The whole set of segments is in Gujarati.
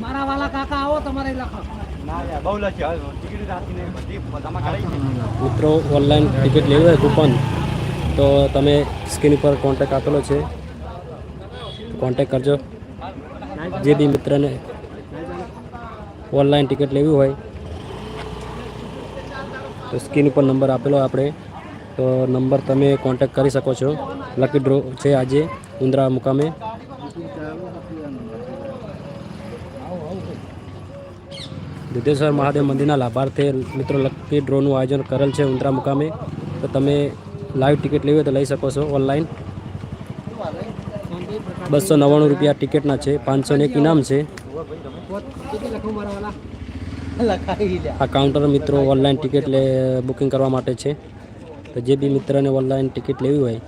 મારા વાલા કાકા આવો તમારે લખો. ના યાર બહુ લખી. હવે ટિકિટ રાખીને બધી જમા કરાવી છે. મિત્રો ઓનલાઈન ટિકિટ લેવી હોય કૂપન તો તમે સ્ક્રીન ઉપર કોન્ટેક આપેલો છે. કોન્ટેક કરજો. જે બી મિત્રને ઓનલાઈન ટિકિટ લેવી હોય તો સ્ક્રીન ઉપર નંબર આપેલો આપણે. તો નંબર તમે કોન્ટેક કરી શકો છો. લકી ડ્રો છે આજે ઉંદરા મુકામે. દુધેશ્વર મહાદેવ મંદિરના લાભાર્થે મિત્રો લકી ડ્રોનું આયોજન કરેલ છે ઉંદરા મુકામે. તો તમે લાઈવ ટિકિટ લેવી હોય તો લઈ શકો છો ઓનલાઈન. બસો નવ્વાણું રૂપિયા ટિકિટના છે, પાંચસો એક ઇનામ છે. આ કાઉન્ટર મિત્રો ઓનલાઈન ટિકિટ લે, બુકિંગ કરવા માટે છે. તો જે બી મિત્રને ઓનલાઈન ટિકિટ લેવી હોય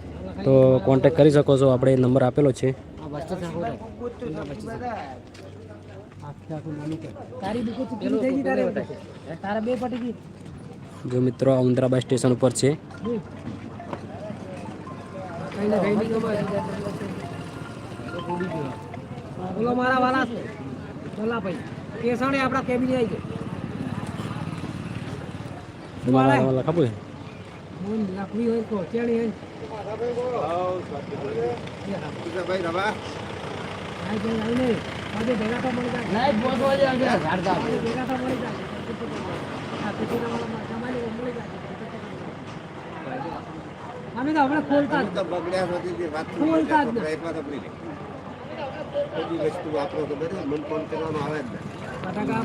તો કોન્ટેક કરી શકો છો, આપણે નંબર આપેલો છે. જો મિત્રો અમદાવાદ બસ સ્ટેશન ઉપર છે. બોલો મારા વાલા છે. ચલા ભાઈ. કેસાણે આપણા કેબિન આવી ગયો. તમારા વાલા ખબર મોન લાકડી હોય તો ચેણી હોય. ભાઈ ભાઈ ભેગા તો મળી ખોલતા જ બગડ્યા નથી તો અમે તો હમણાં ખોલતા જ ખોલતા જ નથી. બધી વસ્તુ વાપરો તો બરાબર મન ફોન કરવાનો આવે જ ને બટાકા